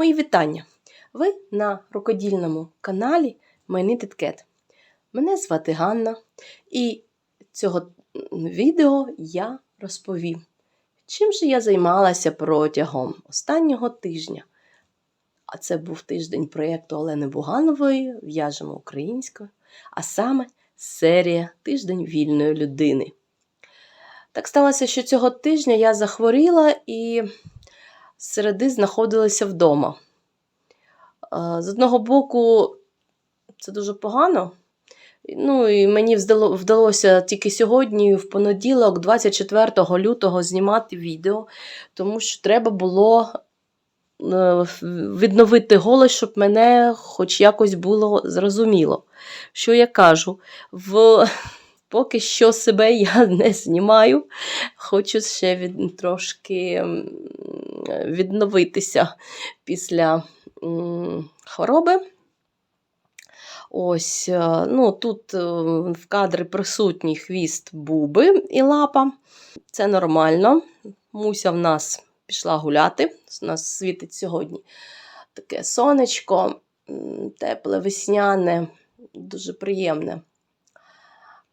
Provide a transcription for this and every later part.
Мої вітання! Ви на рукодільному каналі Knitted Мене звати Ганна, і цього відео я розповім, чим же я займалася протягом останнього тижня. А це був тиждень проєкту Олени Буганової В'яжемо українською, а саме серія Тиждень вільної людини. Так сталося, що цього тижня я захворіла і середи знаходилася вдома. Е, З одного боку, це дуже погано. Ну, і мені вдалося тільки сьогодні, в понеділок, 24 лютого, знімати відео, тому що треба було е, відновити голос, щоб мене хоч якось було зрозуміло. Що я кажу? В... Поки що себе я не знімаю, хочу ще від... трошки відновитися після хвороби. Ось, е, ну, тут е, в кадрі присутній хвіст буби і лапа. Це нормально. Муся в нас пішла гуляти. У нас світить сьогодні таке сонечко, тепле, весняне, дуже приємне.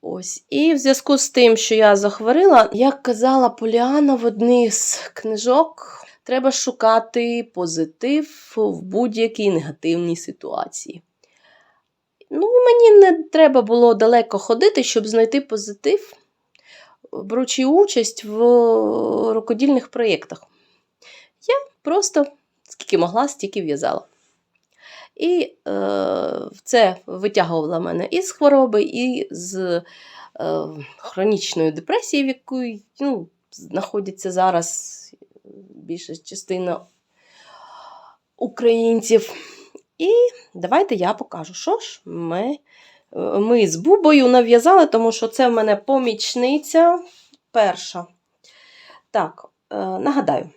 Ось. І в зв'язку з тим, що я захворіла, як казала Поліана в одній з книжок, треба шукати позитив в будь-якій негативній ситуації. Ну, мені не треба було далеко ходити, щоб знайти позитив, беручи участь в рукодільних проєктах. Я просто скільки могла, стільки в'язала. І е, це витягувало мене і з хвороби, і з е, хронічної депресії, в якій ну, знаходиться зараз більша частина українців. І давайте я покажу, що ж ми, е, ми з Бубою нав'язали, тому що це в мене помічниця перша. Так, е, нагадаю,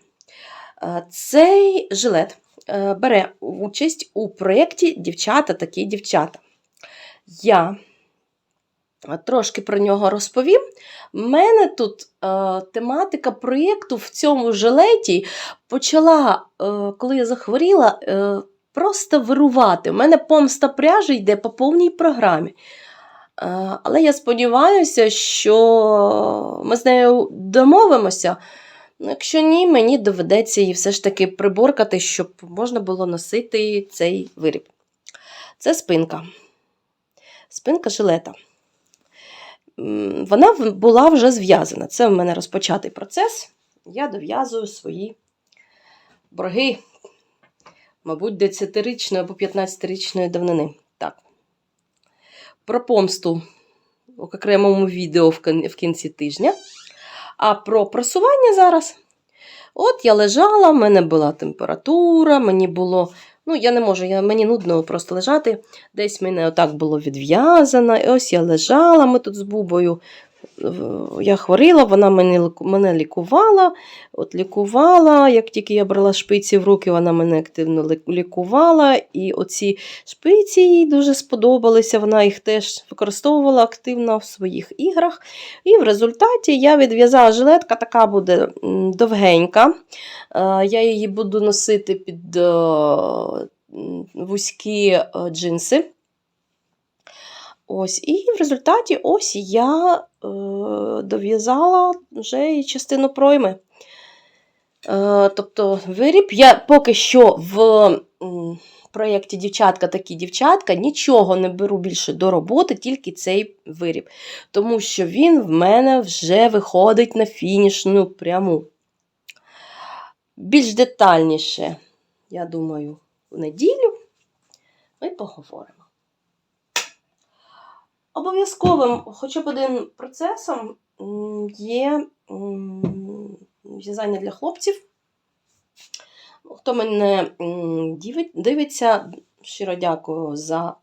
е, цей жилет е, бере участь у проєкті Дівчата такі дівчата. Я трошки про нього розповім. У мене тут е, тематика проєкту в цьому жилеті почала, е, коли я захворіла, е, просто вирувати. У мене помста пряжі йде по повній програмі. Е, Але я сподіваюся, що ми з нею домовимося. Ну, Якщо ні, мені доведеться її все ж таки приборкати, щоб можна було носити цей виріб. Це спинка. Спинка жилета. Вона була вже зв'язана. Це в мене розпочатий процес. Я дов'язую свої борги, мабуть, 10-річної або 15-річної давнини. Так. Про помсту в окремому відео в кінці тижня. А про просування зараз. От я лежала, в мене була температура, мені було. Ну, я не можу, я, мені нудно просто лежати. Десь мене отак було відв'язано. І ось я лежала, ми тут з Бубою. Я хворіла, вона мене, мене лікувала. От лікувала, як тільки я брала шпиці в руки, вона мене активно лікувала. І оці шпиці їй дуже сподобалися. Вона їх теж використовувала активно в своїх іграх. І в результаті я відв'язала жилетка, така буде довгенька. Е, Я її буду носити під е, вузькі е, джинси. Ось, і в результаті ось я е, дов'язала вже і частину пройми. Е, тобто виріб я поки що в проєкті Дівчатка такі дівчатка нічого не беру більше до роботи, тільки цей виріб. Тому що він в мене вже виходить на фінішну пряму. Більш детальніше, я думаю, в неділю ми поговоримо. Обов'язковим, хоча б один процесом є в'язання для хлопців. Хто мене дивиться, щиро дякую за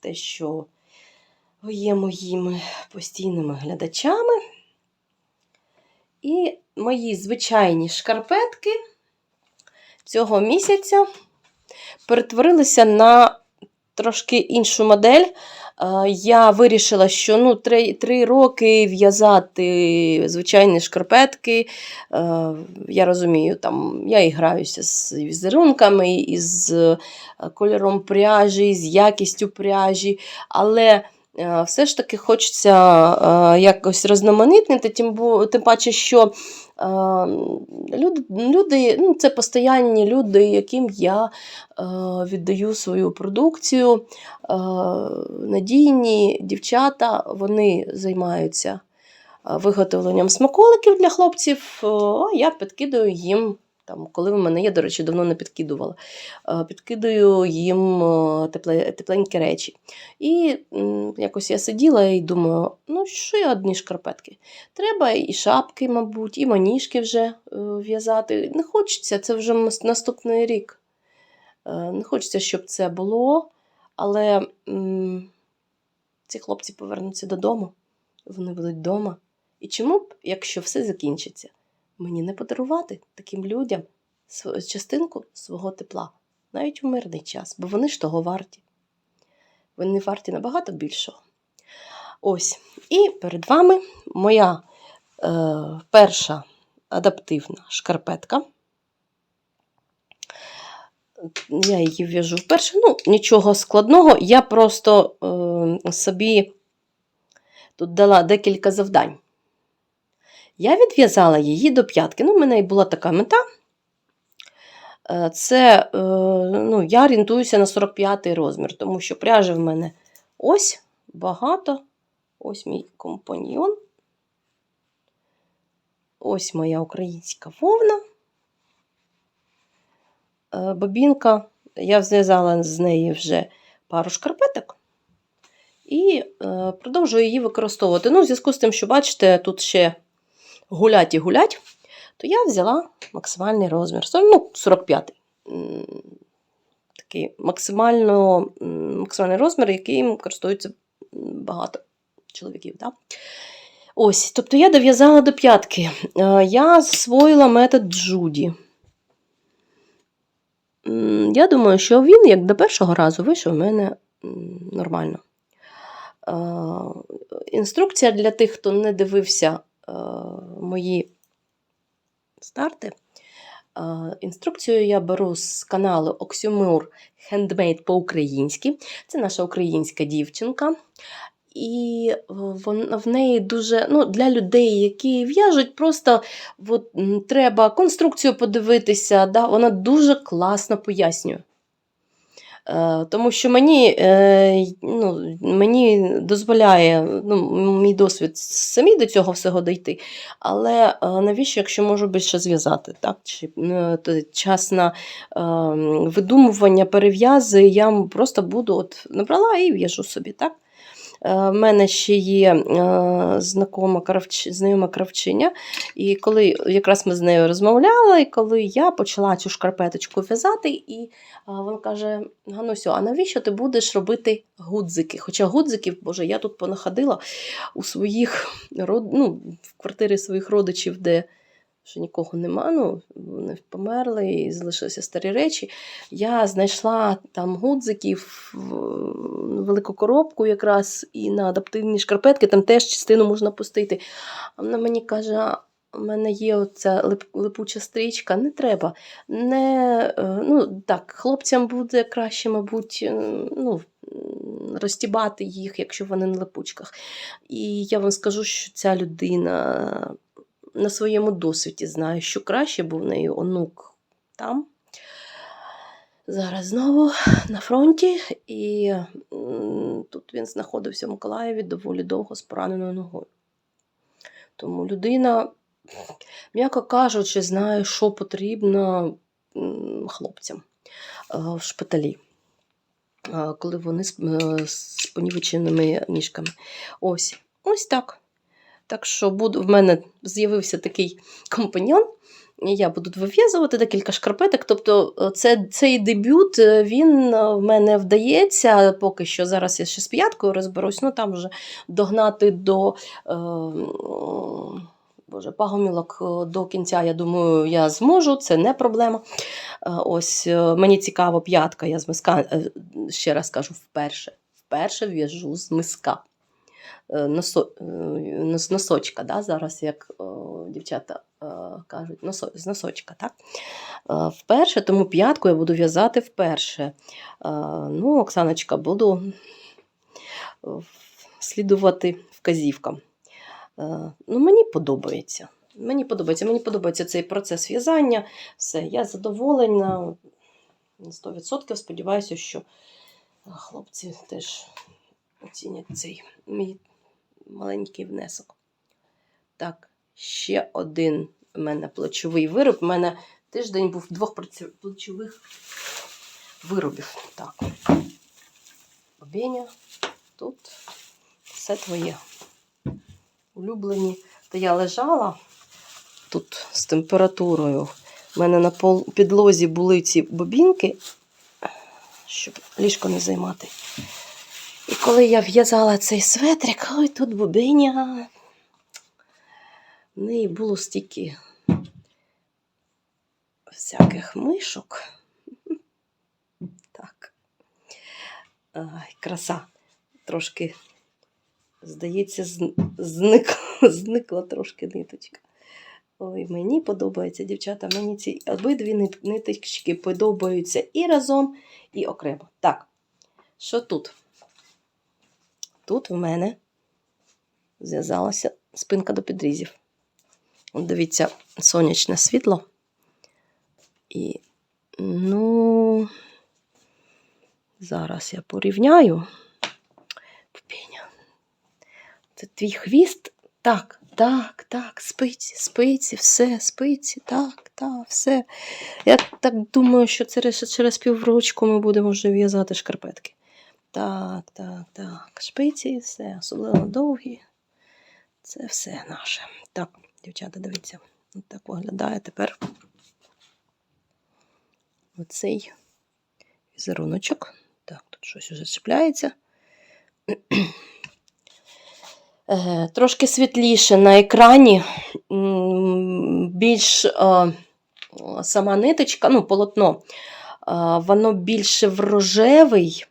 те, що ви є моїми постійними глядачами. І мої звичайні шкарпетки цього місяця перетворилися на трошки іншу модель. Е, Я вирішила, що ну, три, три роки в'язати звичайні шкарпетки. Е, Я розумію, там, я і граюся з візерунками, і з кольором пряжі, з якістю пряжі, але е, все ж таки хочеться е, якось розноманітнити, тим, тим паче, що е, люди, люди ну, це постоянні люди, яким я е, віддаю свою продукцію. Е, надійні дівчата, вони займаються е, виготовленням смаколиків для хлопців, е, а я підкидаю їм. Там, коли в мене є, до речі, давно не підкидувала. е, Підкидаю їм е, тепленькі речі. І якось я сиділа і думаю, ну що я одні шкарпетки? Треба і шапки, мабуть, і маніжки вже е, в'язати. Не хочеться, це вже наступний рік. Не хочеться, щоб це було, але ці хлопці повернуться додому, вони будуть вдома. І чому б, якщо все закінчиться, мені не подарувати таким людям частинку свого тепла, навіть у мирний час, бо вони ж того варті. Вони варті набагато більшого. Ось. І перед вами моя е, перша адаптивна шкарпетка. Я її в'яжу вперше. Ну, нічого складного. Я просто е, собі тут дала декілька завдань. Я відв'язала її до п'ятки. Ну, в мене і була така мета. Е, Це, е, ну, я орієнтуюся на 45 розмір, тому що пряжі в мене ось багато. Ось мій компаньйон. Ось моя українська вовна. Е, Бобінка. Я зв'язала з неї вже пару шкарпеток і продовжую її використовувати. Ну, в зв'язку з тим, що бачите, тут ще гулять і гулять, то я взяла максимальний розмір. Ну, 45 М, Такий максимально, максимальний розмір, яким користуються багато чоловіків. Да? Ось, тобто я дов'язала до п'ятки. Е, Я засвоїла метод Джуді. Я думаю, що він, як до першого разу, вийшов у мене нормально. Е, Інструкція для тих, хто не дивився мої старти. Е, Інструкцію я беру з каналу Oxymur Handmade по-українськи. Це наша українська дівчинка. І в неї дуже ну, для людей, які в'яжуть, просто от, треба конструкцію подивитися. Да? Вона дуже класно пояснює. Е, тому що мені, е, ну, мені дозволяє ну, мій досвід самі до цього всього дійти. Але е, навіщо, якщо можу більше зв'язати? Так? Чи, час на видумування, перев'язи, я просто буду от, набрала і в'яжу собі. Так? Е, В мене ще є е, знакома кравч... знайома кравчиня, і коли якраз ми з нею розмовляли, і коли я почала цю шкарпеточку в'язати, і вона каже: Ганусю, а навіщо ти будеш робити гудзики? Хоча гудзиків, боже, я тут понаходила у своїх ну, в квартирі своїх родичів, де ще нікого нема, ну, вони померли і залишилися старі речі. Я знайшла там гудзиків, велику коробку якраз, і на адаптивні шкарпетки там теж частину можна пустити. А вона мені каже. У мене є оця лип, липуча стрічка, не треба. Не, е, ну, так, хлопцям буде краще, мабуть, е, ну, розтібати їх, якщо вони на липучках. І я вам скажу, що ця людина на своєму досвіді знає, що краще, бо в неї онук там. Зараз знову на фронті, і тут він знаходився в Миколаєві доволі довго з пораненою ногою. Тому людина, м'яко кажучи, знає, що потрібно хлопцям е, в шпиталі, е, коли вони е, з понівеченими ніжками. Ось, ось так. Так що буду, в мене з'явився такий компаньйон. і Я буду вив'язувати декілька шкарпеток. Тобто, е, це, цей дебют е, він е, в мене вдається. Поки що зараз я ще з п'яткою розберусь, ну там вже догнати до. Е, Боже, пагомілок до кінця, я думаю, я зможу, це не проблема. Ось мені цікаво, п'ятка, я з миска, ще раз кажу, вперше. Вперше в'яжу з миска. Е, Носо, е, нос- носочка, да, зараз, як о, дівчата е, кажуть, носо, з носочка, так? Е, Вперше, тому п'ятку я буду в'язати вперше. Е, Ну, Оксаночка, буду е, слідувати вказівкам. Е, Ну, мені подобається. Мені подобається. Мені подобається цей процес в'язання. Все, я задоволена. На 100% сподіваюся, що е, хлопці теж оцінять цей мій маленький внесок. Так, ще один у мене плечовий вироб. У мене тиждень був двох плечових виробів. Так. Бобеня, тут все твоє. Улюблені. Та я лежала тут з температурою. У мене на пол- підлозі були ці бобінки, щоб ліжко не займати. І коли я в'язала цей светрик, ой, тут бобиня. В неї було стільки всяких мишок. Так. Ай, краса. Трошки, здається, зникла, зникла трошки ниточка. Ой, мені подобається, дівчата, мені ці обидві ниточки подобаються і разом, і окремо. Так, що тут? Тут в мене зв'язалася спинка до підрізів. От дивіться, сонячне світло. І, ну, зараз я порівняю. Пупеня. Це твій хвіст? Так, так, так, спиці, спиці, все, спиці, так, так, все. Я так думаю, що через, через піврочку ми будемо вже в'язати шкарпетки. Так, так, так. Шпиці все, особливо довгі. Це все наше. Так, дівчата, дивіться, от так виглядає тепер оцей візеруночок. Так, тут щось уже чіпляється. Е, Трошки світліше на екрані, більш е, сама ниточка, ну, полотно, е, воно більше в рожевий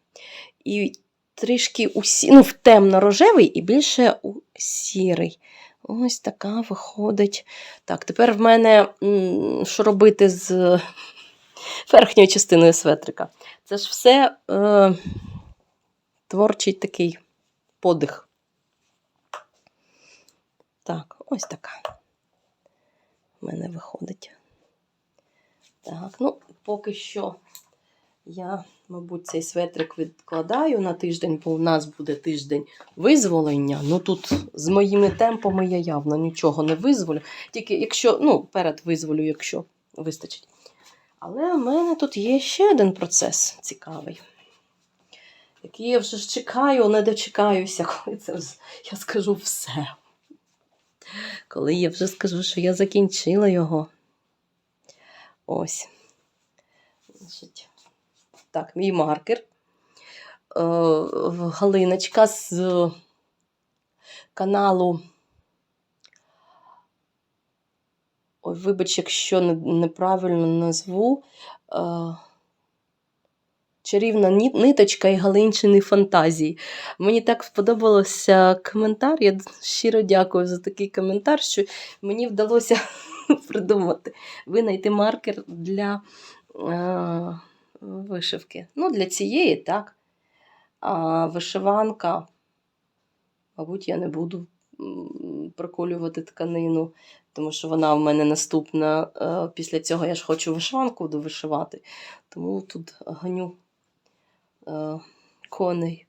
і трішки у сі... ну, в темно-рожевий і більше у сірий. Ось така виходить. Так, тепер в мене що робити з верхньою частиною светрика. Це ж все е, творчий такий подих. Так, ось така в мене виходить. Так, ну, поки що я, мабуть, цей светрик відкладаю на тиждень, бо у нас буде тиждень визволення. Ну тут з моїми темпами я явно нічого не визволю. Тільки якщо, ну, перед визволю, якщо вистачить. Але в мене тут є ще один процес цікавий, який я вже ж чекаю, не дочекаюся, коли це я скажу все. Коли я вже скажу, що я закінчила його. Ось. Значить, так, мій маркер. Е, Галиночка з каналу. Ой, вибач, якщо неправильно назву. Е, Чарівна ниточка і Галинчини фантазії. Мені так сподобався коментар. Я щиро дякую за такий коментар, що мені вдалося придумати, винайти маркер для е, вишивки. Ну, для цієї, так. А вишиванка, мабуть, я не буду проколювати тканину, тому що вона в мене наступна. Е, Після цього я ж хочу вишиванку довишивати. Тому тут ганю е, коней.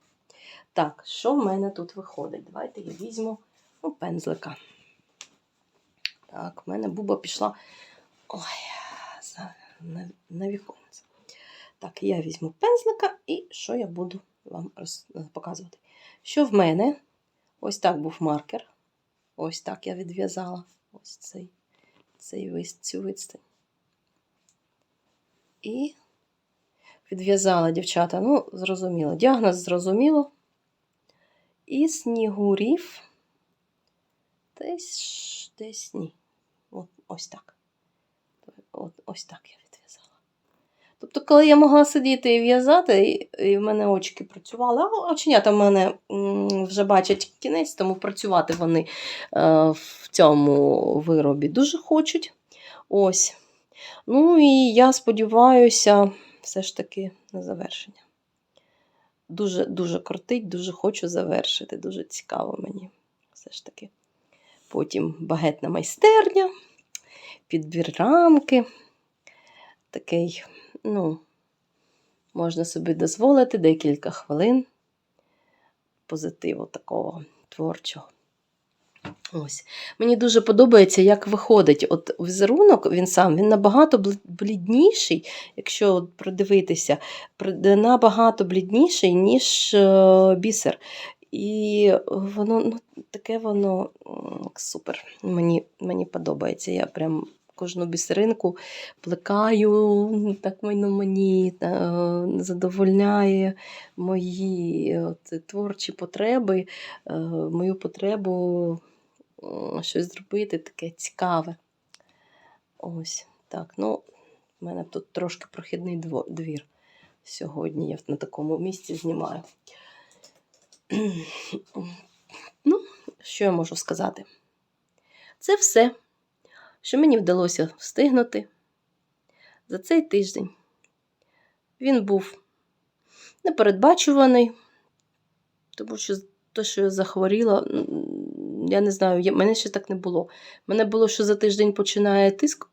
Так, що в мене тут виходить? Давайте я візьму ну, пензлика. Так, в мене буба пішла ой, на, на віконце. Так, я візьму пензлика і що я буду вам роз, показувати. Що в мене? Ось так був маркер. Ось так я відв'язала ось цей, цей цю відстань. І відв'язала дівчата. Ну, зрозуміло. Діагноз зрозуміло. І снігурів десь десь ні. От, ось так. От, ось так я. Тобто, коли я могла сидіти і в'язати, і, в мене очки працювали, а оченята в мене вже бачать кінець, тому працювати вони е, в цьому виробі дуже хочуть. Ось. Ну і я сподіваюся, все ж таки на завершення. Дуже дуже крутить, дуже хочу завершити. Дуже цікаво мені. Все ж таки. Потім багетна майстерня, підбір рамки. Такий, ну, можна собі дозволити декілька хвилин позитиву такого творчого. Ось. Мені дуже подобається, як виходить от візерунок, він сам він набагато блідніший, якщо от придивитися, набагато блідніший, ніж е, бісер. І воно ну, таке воно супер. Мені, мені подобається. Я прям кожну бісеринку плекаю, так воно мені е, задовольняє мої от, творчі потреби, е, мою потребу щось зробити таке цікаве. Ось так. Ну, в мене тут трошки прохідний двір сьогодні. Я на такому місці знімаю. Ну, що я можу сказати? Це все, що мені вдалося встигнути за цей тиждень. Він був непередбачуваний, тому що те, що я захворіла, я не знаю, мене ще так не було. Мене було, що за тиждень починає тиск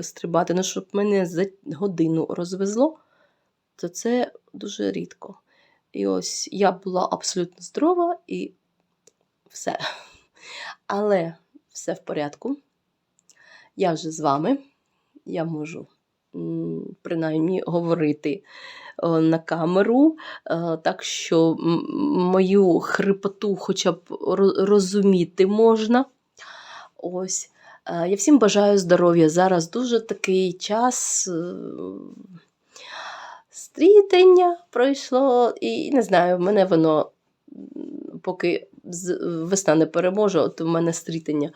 стрибати, ну щоб мене за годину розвезло, то це дуже рідко. І ось я була абсолютно здорова і все. Але все в порядку. Я вже з вами. Я можу принаймні говорити е, на камеру, е, так що мою хрипоту хоча б розуміти можна. Ось. Е, Я всім бажаю здоров'я. Зараз дуже такий час. Стрітення пройшло, і не знаю, мене воно, поки весна не переможе, от у мене стрітення.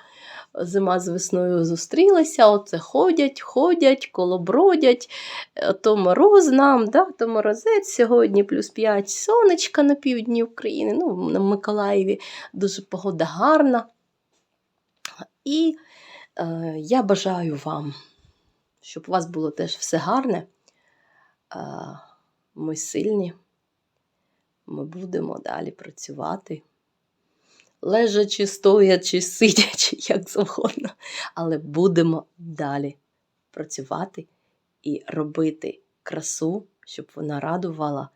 Зима з весною зустрілися, оце ходять, ходять, колобродять, е, то мороз нам, да, то морозець сьогодні плюс 5 сонечка на півдні України, ну, на Миколаєві дуже погода гарна. І е, я бажаю вам, щоб у вас було теж все гарне. Е, ми сильні, ми будемо далі працювати. Лежачи, стоячи, сидячи, як завгодно. Але будемо далі працювати і робити красу, щоб вона радувала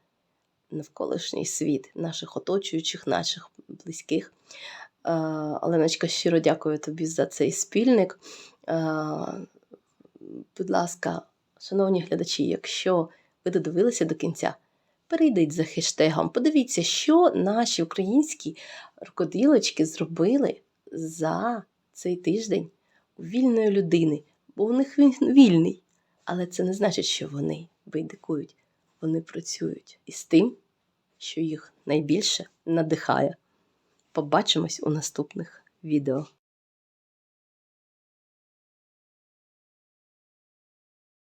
навколишній світ, наших оточуючих, наших близьких. Е, Оленочка, щиро дякую тобі за цей спільник. Е, Будь ласка, шановні глядачі, якщо ви додивилися до кінця, перейдіть за хештегом, подивіться, що наші українські рукоділочки зробили за цей тиждень у вільної людини, бо у них він вільний. Але це не значить, що вони байдикують. Вони працюють із тим, що їх найбільше надихає. Побачимось у наступних відео.